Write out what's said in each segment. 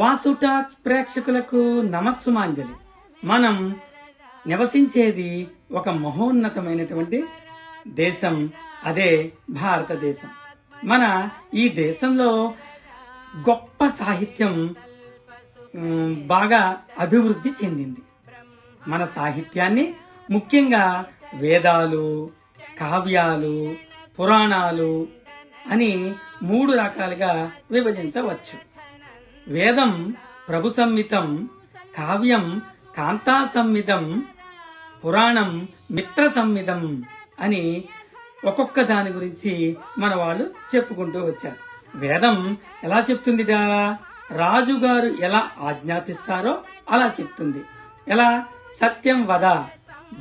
వాసుటాక్స్ ప్రేక్షకులకు నమస్సుమాంజలి. మనం నివసించేది ఒక మహోన్నతమైనటువంటి దేశం అదే భారతదేశం. మన ఈ దేశంలో గొప్ప సాహిత్యం బాగా అభివృద్ధి చెందింది. మన సాహిత్యాన్ని ముఖ్యంగా వేదాలు కావ్యాలు పురాణాలు అని మూడు రకాలుగా విభజించవచ్చు. వేదం ప్రభు సంహితం కావ్యం కాంతా సంహితం పురాణం మిత్ర సంహితం అని ఒక్కొక్క దాని గురించి మన వాళ్ళు చెప్పుకుంటూ వచ్చారు. వేదం ఎలా చెప్తుందిట రాజుగారు ఎలా ఆజ్ఞాపిస్తారో అలా చెప్తుంది. ఎలా? సత్యం వద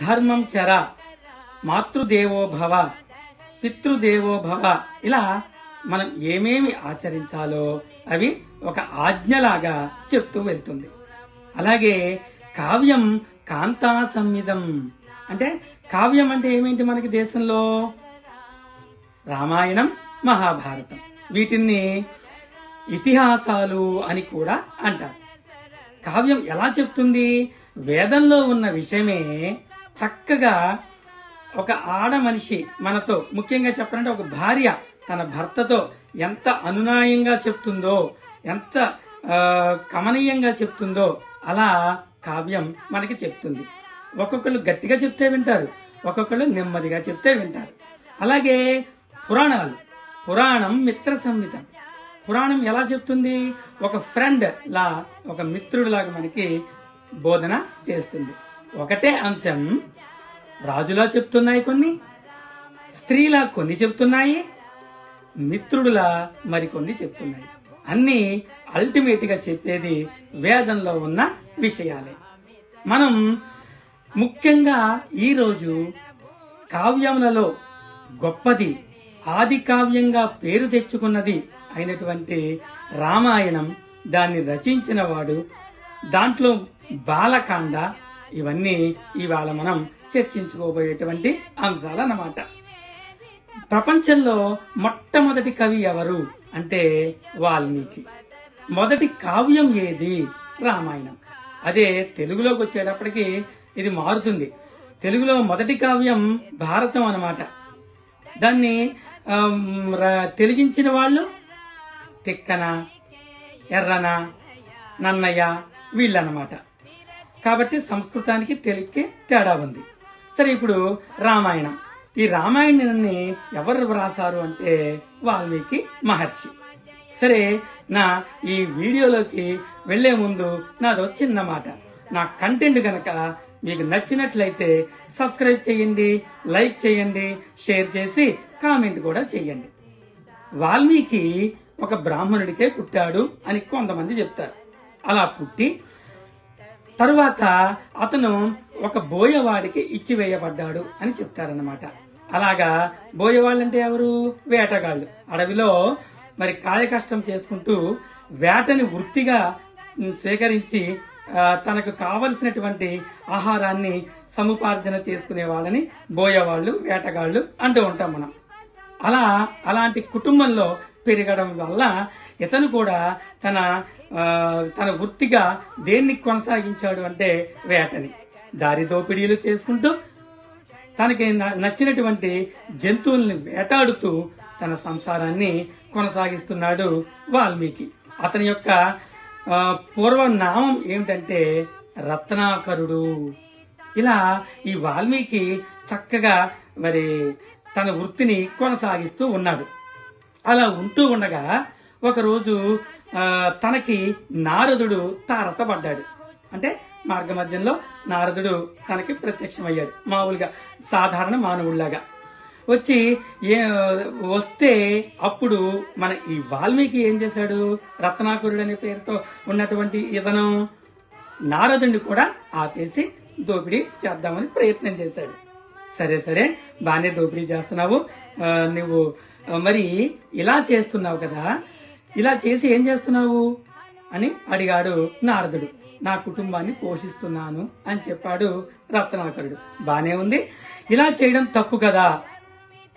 ధర్మం చర మాతృదేవోభవ పితృదేవోభవ. ఇలా మనం ఏమేమి ఆచరించాలో అవి ఒక ఆజ్ఞలాగా చెప్తూ వెళ్తుంది. అలాగే కావ్యం కాంతా సంహితం అంటే కావ్యం అంటే ఏమేంటి మనకి దేశంలో? రామాయణం మహాభారతం. వీటిని ఇతిహాసాలు అని కూడా అంటారు. కావ్యం ఎలా చెప్తుంది? వేదంలో ఉన్న విషయమే చక్కగా ఒక ఆడ మనిషి మనతో ముఖ్యంగా చెప్పాలంటే ఒక భార్య తన భర్తతో ఎంత అనునాయంగా చెప్తుందో ఎంత కమనీయంగా చెప్తుందో అలా కావ్యం మనకి చెప్తుంది. ఒక్కొక్కళ్ళు గట్టిగా చెప్తే వింటారు ఒక్కొక్కళ్ళు నెమ్మదిగా చెప్తే వింటారు. అలాగే పురాణాలు. పురాణం మిత్ర సంహితం. పురాణం ఎలా చెప్తుంది? ఒక ఫ్రెండ్ లా ఒక మిత్రుడు లాగా మనకి బోధన చేస్తుంది. ఒకటే అంశం రాజులా చెప్తున్నాయి కొన్ని స్త్రీలా కొన్ని చెప్తున్నాయి మిత్రుడులా మరికొన్ని చెప్తున్నాయి. అన్ని అల్టిమేట్గా చెప్పేది వేదంలో ఉన్న విషయాలే. మనం ముఖ్యంగా ఈరోజు కావ్యములలో గొప్పది ఆది కావ్యంగా పేరు తెచ్చుకున్నది అయినటువంటి రామాయణం దాన్ని రచించిన వాడు దాంట్లో బాలకాండ ఇవన్నీ ఇవాళ మనం చర్చించుకోబోయేటువంటి అంశాలన్నమాట. ప్రపంచంలో మొట్టమొదటి కవి ఎవరు అంటే వాల్మీకి. మొదటి కావ్యం ఏది? రామాయణం. అదే తెలుగులోకి వచ్చేటప్పటికి ఇది మారుతుంది. తెలుగులో మొదటి కావ్యం భారతం అన్నమాట. దాన్ని తెలిగించిన వాళ్ళు? తిక్కన ఎర్రన నన్నయ్య వీళ్ళనమాట కాబట్టి సంస్కృతానికి తెలుగుకి తేడా ఉంది. సరే ఇప్పుడు రామాయణం. ఈ రామాయణాన్ని ఎవరు వ్రాసారు అంటే వాల్మీకి మహర్షి. సరే నా ఈ వీడియోలోకి వెళ్ళే ముందు నాదో చిన్న మాట. నా కంటెంట్ గనక మీకు నచ్చినట్లయితే సబ్స్క్రైబ్ చేయండి లైక్ చేయండి షేర్ చేసి కామెంట్ కూడా చేయండి. వాల్మీకి ఒక బ్రాహ్మణుడికే పుట్టాడు అని కొంతమంది చెప్తారు. అలా పుట్టి తరువాత అతను ఒక బోయవాడికి ఇచ్చివేయబడ్డాడు అని చెప్తారన్నమాట. అలాగా బోయవాళ్ళంటే ఎవరు? వేటగాళ్ళు. అడవిలో మరి కాయకష్టం చేసుకుంటూ వేటని వృత్తిగా సేకరించి తనకు కావలసినటువంటి ఆహారాన్ని సముపార్జన చేసుకునే వాళ్ళని బోయవాళ్ళు వేటగాళ్ళు అంటూ ఉంటాం మనం. అలా అలాంటి కుటుంబంలో పెరగడం వల్ల ఇతను కూడా తన తన వృత్తిగా దేన్ని కొనసాగించాడు అంటే వేటని. దారి దోపిడీలు చేసుకుంటూ తనకి నచ్చినటువంటి జంతువుల్ని వేటాడుతూ తన సంసారాన్ని కొనసాగిస్తున్నాడు వాల్మీకి. అతని యొక్క పూర్వ నామం ఏమిటంటే రత్నాకరుడు. ఇలా ఈ వాల్మీకి చక్కగా మరి తన వృత్తిని కొనసాగిస్తూ ఉన్నాడు. అలా ఉంటూ ఉండగా ఒకరోజు తనకి నారదుడు తారసపడ్డాడు. అంటే మార్గ మధ్యంలో నారదుడు తనకి ప్రత్యక్షమయ్యాడు. మామూలుగా సాధారణ మానవుడిలాగా వచ్చి ఏ వస్తే అప్పుడు మన ఈ వాల్మీకి ఏం చేశాడు? రత్నాకరుడు అనే పేరుతో ఉన్నటువంటి ఇతను నారదుడిని కూడా ఆపేసి దోపిడీ చేద్దామని ప్రయత్నం చేశాడు. సరే సరే బాగానే దోపిడీ చేస్తున్నావు. నువ్వు మరి ఇలా చేస్తున్నావు కదా. ఇలా చేసి ఏం చేస్తున్నావు? అని అడిగాడు నారదుడు. నా కుటుంబాన్ని పోషిస్తున్నాను అని చెప్పాడు రత్నాకరుడు. బానే ఉంది. ఇలా చేయడం తప్పు కదా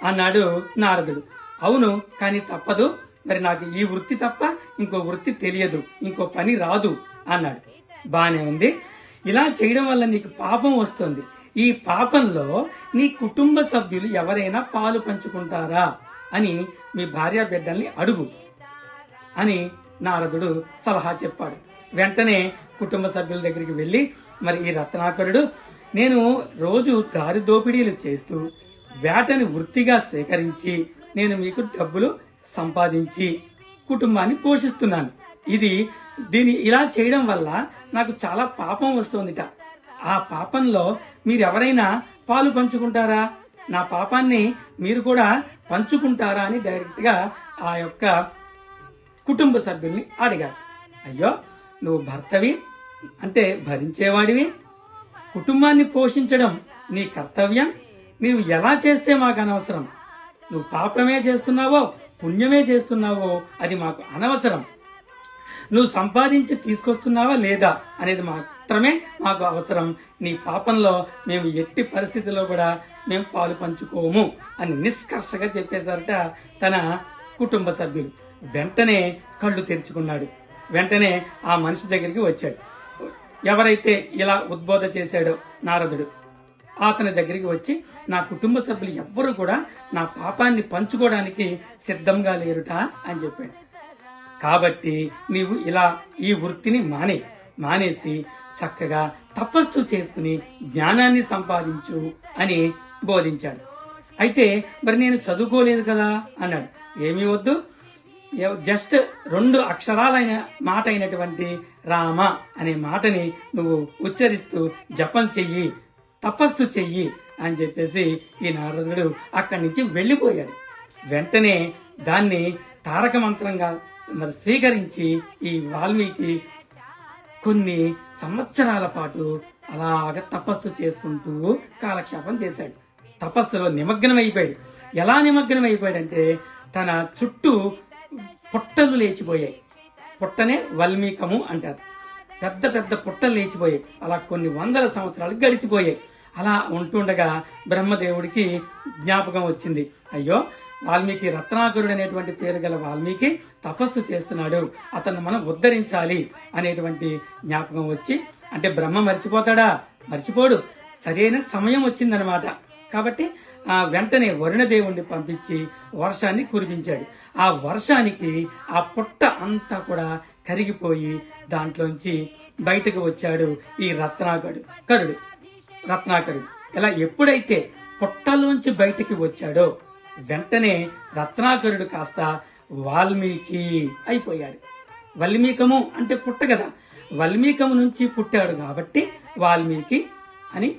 అన్నాడు నారదుడు. అవును కానీ తప్పదు. మరి నాకు ఈ వృత్తి తప్ప ఇంకో వృత్తి తెలియదు. ఇంకో పని రాదు అన్నాడు. బానే ఉంది. ఇలా చేయడం వల్ల నీకు పాపం వస్తుంది. ఈ పాపంలో నీ కుటుంబ సభ్యులు ఎవరైనా పాలు పంచుకుంటారా అని మీ భార్య బిడ్డల్ని అడుగు అని నారదుడు సలహా చెప్పాడు. వెంటనే కుటుంబ సభ్యుల దగ్గరికి వెళ్ళి మరి ఈ రత్నాకరుడు నేను రోజు దారి దోపిడీలు చేస్తూ వేటని వృత్తిగా స్వీకరించి నేను మీకు డబ్బులు సంపాదించి కుటుంబాన్ని పోషిస్తున్నాను. ఇది దీని ఇలా చేయడం వల్ల నాకు చాలా పాపం వస్తుందిట. ఆ పాపంలో మీరెవరైనా పాలు పంచుకుంటారా? నా పాపాన్ని మీరు కూడా పంచుకుంటారా? అని డైరెక్ట్గా ఆ యొక్క కుటుంబ సభ్యుల్ని అడిగారు. అయ్యో నువ్వు భర్తవి అంటే భరించేవాడివి. కుటుంబాన్ని పోషించడం నీ కర్తవ్యం. నీవు ఎలా చేస్తే మాకు అనవసరం? నువ్వు పాపమే చేస్తున్నావో పుణ్యమే చేస్తున్నావో అది మాకు అనవసరం. నువ్వు సంపాదించి తీసుకొస్తున్నావా లేదా అనేది మాత్రమే మాకు అవసరం. నీ పాపంలో మేము ఎట్టి పరిస్థితుల్లో కూడా మేము పాలు పంచుకోము అని నిష్కర్షగా చెప్పేశారట తన కుటుంబ సభ్యులు. వెంటనే కళ్ళు తెరుచుకున్నాడు. వెంటనే ఆ మనిషి దగ్గరికి వచ్చాడు. ఎవరైతే ఇలా ఉద్బోధ చేశాడో నారదుడు అతని దగ్గరికి వచ్చి నా కుటుంబ సభ్యులు ఎవ్వరూ కూడా నా పాపాన్ని పంచుకోవడానికి సిద్ధంగా లేరుట అని చెప్పాడు. కాబట్టి నీవు ఇలా ఈ వృత్తిని మానే మానేసి చక్కగా తపస్సు చేసుకుని జ్ఞానాన్ని సంపాదించు అని బోధించాడు. అయితే మరి నేను చదువుకోలేదు కదా? అన్నాడు. ఏమీ వద్దు. జస్ట్ రెండు అక్షరాలైన మాట అయినటువంటి రామ అనే మాటని నువ్వు ఉచ్చరిస్తూ జపం చెయ్యి తపస్సు చెయ్యి అని చెప్పేసి ఈ నారదుడు అక్కడి నుంచి వెళ్ళిపోయాడు. వెంటనే దాన్ని తారక మంత్రంగా మరి స్వీకరించి ఈ వాల్మీకి కొన్ని సంవత్సరాల పాటు అలాగ తపస్సు చేసుకుంటూ కాలక్షేపం చేశాడు. తపస్సులో నిమగ్నం అయిపోయాడు ఎలా నిమగ్నం అయిపోయాడంటే తన చుట్టూ పుట్టలు లేచిపోయాయి. పుట్టనే వల్మీకము అంటారు. పెద్ద పెద్ద పుట్టలు లేచిపోయాయి. అలా కొన్ని వందల సంవత్సరాలు గడిచిపోయాయి. అలా ఉంటుండగా బ్రహ్మదేవుడికి జ్ఞాపకం వచ్చింది. అయ్యో వాల్మీకి రత్నాకరుడు అనేటువంటి పేరు గల వాల్మీకి తపస్సు చేస్తున్నాడు. అతన్ని మనం ఉద్ధరించాలి అనేటువంటి జ్ఞాపకం వచ్చి అంటే బ్రహ్మ మర్చిపోతాడా? మర్చిపోడు. సరైన సమయం వచ్చిందనమాట. కాబట్టి ఆ వెంటనే వరుణదేవుణ్ణి పంపించి వర్షాన్ని కురిపించాడు. ఆ వర్షానికి ఆ పుట్ట అంతా కూడా కరిగిపోయి దాంట్లోంచి బయటకు వచ్చాడు ఈ రత్నాకరుడు. కరుడు. రత్నాకరుడు. ఇలా ఎప్పుడైతే పుట్టలోంచి బయటికి వచ్చాడో వెంటనే రత్నాకరుడు కాస్త వాల్మీకి అయిపోయాడు. వల్మీకము అంటే పుట్ట కదా. వల్మీకము నుంచి పుట్టాడు కాబట్టి వాల్మీకి అని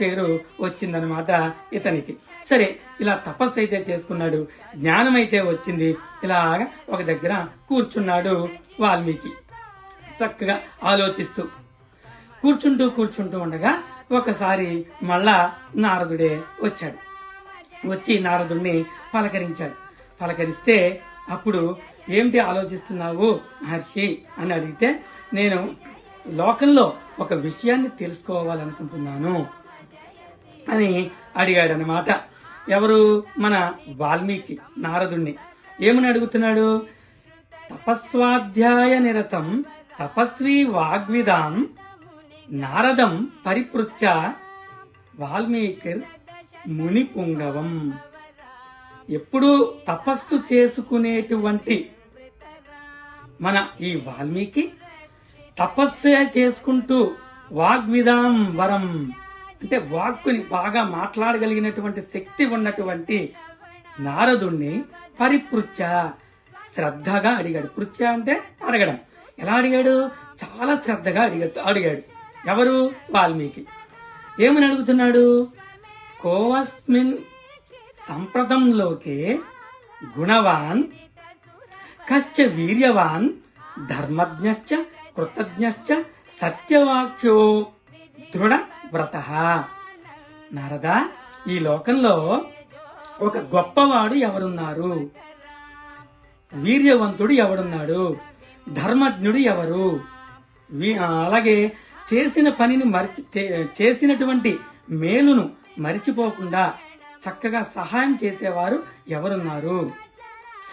పేరు వచ్చిందనమాట ఇతనికి. సరే ఇలా తపస్సు అయితే చేసుకున్నాడు జ్ఞానం అయితే వచ్చింది ఇలాగ ఒక దగ్గర కూర్చున్నాడు వాల్మీకి. చక్కగా ఆలోచిస్తూ కూర్చుంటూ కూర్చుంటూ ఉండగా ఒకసారి మళ్ళా నారదుడే వచ్చాడు. వచ్చి నారదుడిని పలకరించాడు. పలకరిస్తే అప్పుడు ఏమిటి ఆలోచిస్తున్నావు మహర్షి? అని అడిగితే నేను లోకంలో ఒక విషయాన్ని తెలుసుకోవాలనుకుంటున్నాను. అని అడిగాడు అనమాట ఎవరు? మన వాల్మీకి నారదుణ్ణి. ఏమని అడుగుతున్నాడు? తపస్వాధ్యాయ నిరతం తపస్వి వాగ్విదాం నారదం పరిపృచ్ఛ వాల్మీకి ముని పుంగవం ఎప్పుడూ తపస్సు చేసుకునేటువంటి మన ఈ వాల్మీకి తపస్సు చేసుకుంటూ వాగ్విదాం వరం అంటే వాక్కుని బాగా మాట్లాడగలిగినటువంటి శక్తి ఉన్నటువంటి నారదుణ్ణి పరిపృత్య శ్రద్ధగా అడిగాడు. పృచ్ఛ అంటే అడగడం. ఎలా అడిగాడు? చాలా శ్రద్ధగా అడిగాడు అడిగాడు. ఎవరు? వాల్మీకి. ఏమని అడుగుతున్నాడు? కోవస్మిన్ సంప్రదంలోకి గుణవాన్ కశ్చ వీర్యవాన్ ధర్మజ్ఞశ్చ కృతజ్ఞశ్చ సత్యవాక్యో దృఢ వ్రత. నారద ఈ లోకంలో ఒక గొప్పవాడు ఎవరున్నారు? వీర్యవంతుడు ఎవడున్నాడు? ధర్మజ్ఞుడు ఎవరు? వీ- అలాగే చేసిన పనిని మరిచి చేసినటువంటి మేలును మరిచిపోకుండా చక్కగా సహాయం చేసేవారు ఎవరున్నారు?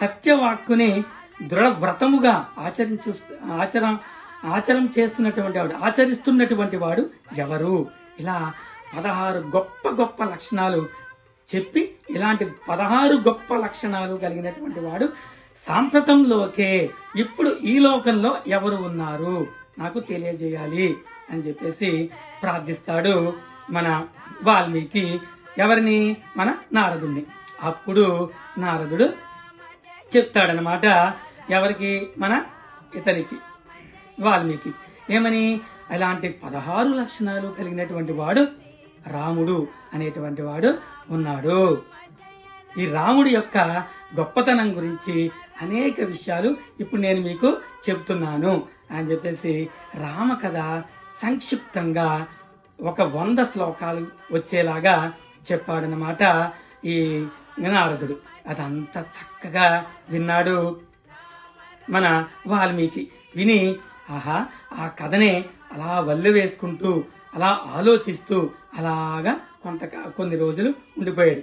సత్యవాక్కుని దృఢ వ్రతముగా ఆచరించు ఆచర ఆచరణ చేస్తున్నటువంటి వాడు ఆచరిస్తున్నటువంటి వాడు ఎవరు? ఇలా పదహారు గొప్ప గొప్ప లక్షణాలు చెప్పి ఇలాంటి పదహారు గొప్ప లక్షణాలు కలిగినటువంటి వాడు సాంప్రతంలోకే ఇప్పుడు ఈ లోకంలో ఎవరు ఉన్నారు? నాకు తెలియజేయాలి అని చెప్పేసి ప్రార్థిస్తాడు మన వాల్మీకి. ఎవరిని? మన నారదుణ్ణి. అప్పుడు నారదుడు చెప్తాడనమాట ఎవరికి? మన ఇతనికి. వాల్మీకి. ఏమని? అలాంటి పదహారు లక్షణాలు కలిగినటువంటి వాడు రాముడు అనేటువంటి వాడు ఉన్నాడు. ఈ రాముడి యొక్క గొప్పతనం గురించి అనేక విషయాలు ఇప్పుడు నేను మీకు చెప్తున్నాను అని చెప్పేసి రామకథ సంక్షిప్తంగా ఒక వంద శ్లోకాలు వచ్చేలాగా చెప్పాడనమాట ఈ నారదుడు. అదంతా చక్కగా విన్నాడు మన వాల్మీకి. విని ఆహా ఆ కథనే అలా వల్లు వేసుకుంటూ అలా ఆలోచిస్తూ అలాగా కొంత కొన్ని రోజులు ఉండిపోయాడు.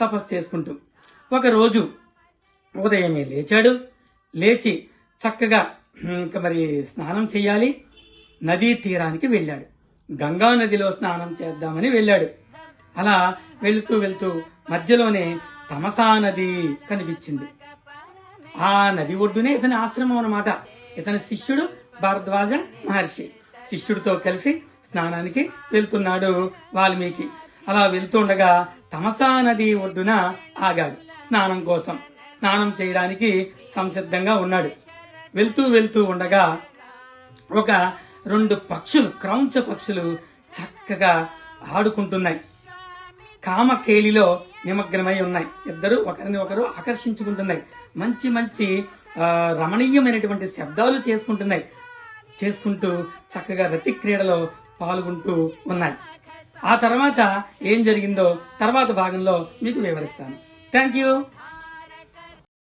తపస్సు చేసుకుంటూ. ఒకరోజు ఉదయమే లేచాడు. లేచి చక్కగా ఇంకా మరి స్నానం చేయాలి నదీ తీరానికి వెళ్ళాడు. గంగా నదిలో స్నానం చేద్దామని వెళ్ళాడు. అలా వెళుతూ వెళ్తూ మధ్యలోనే తమసా నది కనిపించింది. ఆ నది ఒడ్డునే ఇతని ఆశ్రమం అనమాట ఇతని శిష్యుడు భారద్వాజ మహర్షి. శిష్యుడితో కలిసి స్నానానికి వెళ్తున్నాడు వాల్మీకి. అలా వెళ్తుండగా తమసా నది ఒడ్డున ఆగాడు స్నానం కోసం. స్నానం చేయడానికి సంసిద్ధంగా ఉన్నాడు. వెళ్తూ వెళ్తూ ఉండగా ఒక రెండు పక్షులు క్రౌంచ పక్షులు చక్కగా ఆడుకుంటున్నాయి. కామకేలిలో నిమగ్నమై ఉన్నాయి. ఇద్దరు ఒకరిని ఒకరు ఆకర్షించుకుంటున్నాయి. మంచి మంచి రమణీయమైనటువంటి శబ్దాలు చేసుకుంటున్నాయి. చేసుకుంటూ చక్కగా రతి క్రీడలో పాల్గొంటూ ఉన్నాయి. ఆ తర్వాత ఏం జరిగిందో తర్వాత భాగంలో మీకు వివరిస్తాను. Thank you